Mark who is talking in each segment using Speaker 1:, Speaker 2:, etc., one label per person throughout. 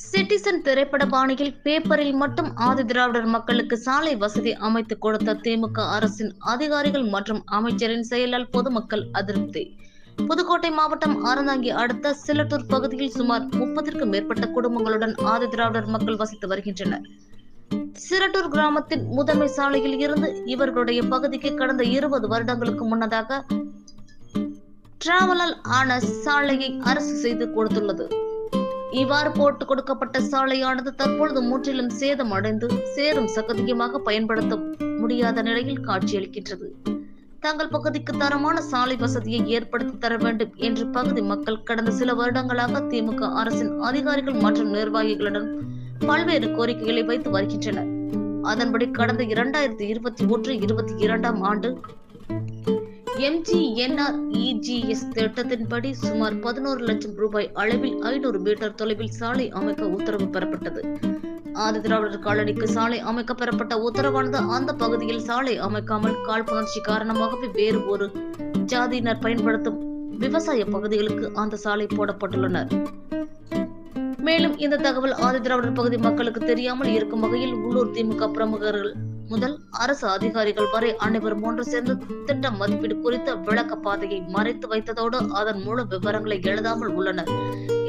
Speaker 1: Citizen திரைப்பட பாணியில் பேப்பரில் மட்டும் ஆதி திராவிடர் மக்களுக்கு சாலை வசதி அமைத்து கொடுத்த திமுக அரசின் அதிகாரிகள் மற்றும் அமைச்சரின் செயலால் பொதுமக்கள் அதிருப்தி. புதுக்கோட்டை மாவட்டம் அறந்தாங்கி அடுத்த சிலட்டூர் பகுதியில் சுமார் முப்பதற்கும் மேற்பட்ட குடும்பங்களுடன் ஆதி திராவிடர் மக்கள் வசித்து வருகின்றனர். சிரட்டூர் கிராமத்தின் முதன்மை சாலையில் இருந்து இவர்களுடைய பகுதிக்கு கடந்த இருபது வருடங்களுக்கு முன்னதாக டிராவலால் ஆன சாலையை அரசு செய்து கொடுத்துள்ளது. இவ்வாறு போட்டு கொடுக்கப்பட்ட சாலையானது தற்பொழுது முற்றிலும் சேதம் அடைந்து சேரும் சகதியமாக பயன்படுத்த முடியாத நிலையில் காட்சியளிக்கின்றது. தங்கள் பகுதிக்கு தரமான சாலை வசதியை ஏற்படுத்தி தர வேண்டும் என்று பகுதி மக்கள் கடந்த சில வருடங்களாக திமுக அரசின் அதிகாரிகள் மற்றும் நிர்வாகிகளிடம் பல்வேறு கோரிக்கைகளை வைத்து வருகின்றனர். அதன்படி கடந்த இரண்டாயிரத்தி இருபத்தி ஒன்று இருபத்தி இரண்டாம் ஆண்டு எம்ஜிஎன்ஆர்இஜிஎஸ் திட்டத்தின்படி சுமார் பதினோரு லட்சம் ரூபாய் அளவில் ஐநூறு மீட்டர் தொலைவில் சாலை அமைக்க உத்தரவு பெறப்பட்டது. ஆதி திராவிடர் காலனிக்கு சாலை அமைக்க பெறப்பட்ட உத்தரவானது அந்த பகுதியில் சாலை அமைக்காமல் காழ்ப்புணர்ச்சி காரணமாகவே வேறு ஒரு ஜாதியினர் பயன்படுத்தும் விவசாய பகுதிகளுக்கு அந்த சாலை போடப்பட்டுள்ளனர் மேலும் இந்த தகவல் ஆதி திராவிடர் பகுதி மக்களுக்கு தெரியாமல் இருக்கும் வகையில் உள்ளூர் திமுக பிரமுகர்கள் முதல் அரசு அதிகாரிகள் வரை அனைவரும் ஒன்று சேர்ந்து திட்ட மதிப்பீடு குறித்த விளக்க பாதையை மறைத்து வைத்ததோடு அதன் முழு விவரங்களை எழுதாமல் உள்ளனர்.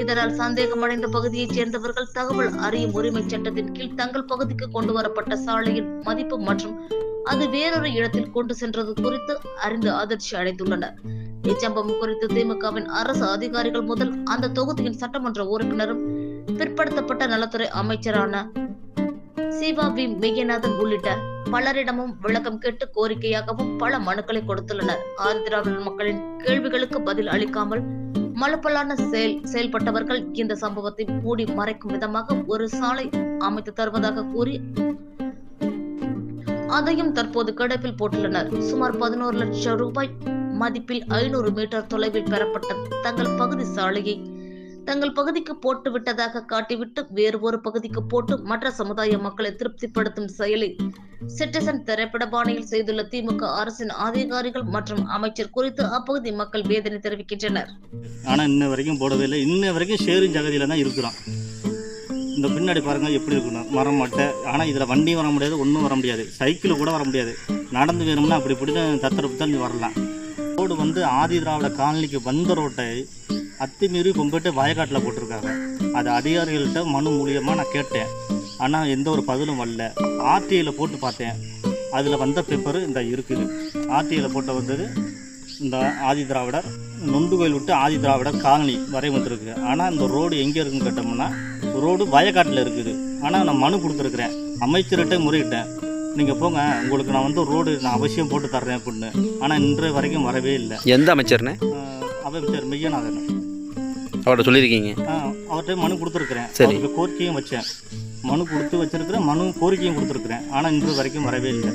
Speaker 1: இதனால் சந்தேகமடைந்த பகுதியைச் சேர்ந்தவர்கள் தகவல் அறியும் உரிமை சட்டத்தின் கீழ் தங்கள் பகுதிக்கு கொண்டு வரப்பட்ட சாலையின் மதிப்பு மற்றும் அது வேறொரு இடத்தில் கொண்டு சென்றது குறித்து அறிந்து அதிர்ச்சி அடைந்துள்ளனர். இச்சம்பவம் குறித்து திமுகவின் அரசு அதிகாரிகள் முதல் அந்த தொகுதியின் சட்டமன்ற உறுப்பினரும் பிற்படுத்தப்பட்ட நலத்துறை அமைச்சரான சிவா வி மெய்யநாதன் உள்ளிட்ட பலரிடமும் விளக்கம் கேட்டு கோரிக்கையாகவும் பல மனுக்களை கொடுத்துள்ளனர். ஆந்திராவில் மக்களின் கேள்விகளுக்கு பதில் அளிக்காமல் மலுப்பலான செயல் செயல்பட்டவர்கள் இந்த சம்பவத்தை மூடி மறைக்கும் விதமாக ஒரு சாலை அமைத்து தருவதாக கூறி அதையும் தற்போது கிடப்பில் போட்டுள்ளனர். சுமார் பதினோரு லட்சம் ரூபாய் மதிப்பில் ஐநூறு மீட்டர் தொலைவில் பெறப்பட்ட தங்கள் பகுதி சாலையை தங்கள் பகுதிக்கு போட்டு விட்டதாக காட்டிவிட்டு வேறு ஒரு பகுதிக்கு போட்டு மற்ற சமுதாய மக்களை திருப்திப்படுத்தும் செயலை சிட்டிசன் திரைப்பட பாணியில் செய்துள்ள திமுக அரசின் அதிகாரிகள் மற்றும் அமைச்சர் குறித்து அப்பகுதி மக்கள் வேதனை தெரிவிக்கின்றனர்.
Speaker 2: ஆனா இன்ன வரைக்கும் போடவே இல்லை. இன்ன வரைக்கும் ஷேரிங் ஜகதியில் தான் இருக்கிறோம். இந்த பின்னாடி பாருங்க எப்படி இருக்கணும் மரம் மட்டை. ஆனால் இதில் வண்டி வர முடியாது ஒன்றும் வர முடியாது. சைக்கிள் கூட வர முடியாது. நடந்து வேணும்னா அப்படி இப்படி தான் தத்தரப்பு தான் வரலாம். ரோடு வந்து ஆதி திராவிட காலனிக்கு வந்த ரோட்டை அத்துமீறி கொம்பிட்டு வயக்காட்டில் போட்டிருக்காங்க. அது அதிகாரிகள்கிட்ட மனு மூலியமாக நான் கேட்டேன். ஆனால் எந்த ஒரு பதிலும் வரல. ஆர்டிஐயில் போட்டு பார்த்தேன். அதில் வந்த பேப்பர் இந்த இருக்குது. ஆர்டிஐயில் போட்ட வந்தது இந்த ஆதி திராவிடர் நொண்டு கோயில் விட்டு ஆதி திராவிடர் காலனி வரை வந்திருக்கு. ஆனால் இந்த ரோடு எங்கே இருக்குன்னு கேட்டோம்னா ரோடு வயக்காட்டில் இருக்குது. ஆனால் நான் மனு கொடுத்துருக்குறேன். அமைச்சர்கிட்ட முறையிட்டேன். நீங்கள் போங்க உங்களுக்கு நான் வந்து ரோடு நான் அவசியம் போட்டு தர்றேன் அப்படின்னு. ஆனால் இன்றைய வரைக்கும் வரவே இல்லை.
Speaker 3: எந்த அமைச்சர்னே?
Speaker 2: அமைச்சர் மெய்யநாதன்
Speaker 3: அவர்கிட்ட சொல்லியிருக்கீங்க.
Speaker 2: அவர்கிட்ட மனு கொடுத்துருக்குறேன்.
Speaker 3: சரி.
Speaker 2: கோரிக்கையும் வச்சேன். மனு கொடுத்து வச்சிருக்கிறேன் மனு கோரிக்கையும் கொடுத்துருக்குறேன். ஆனால் இன்று வரைக்கும் வரவே இல்லை.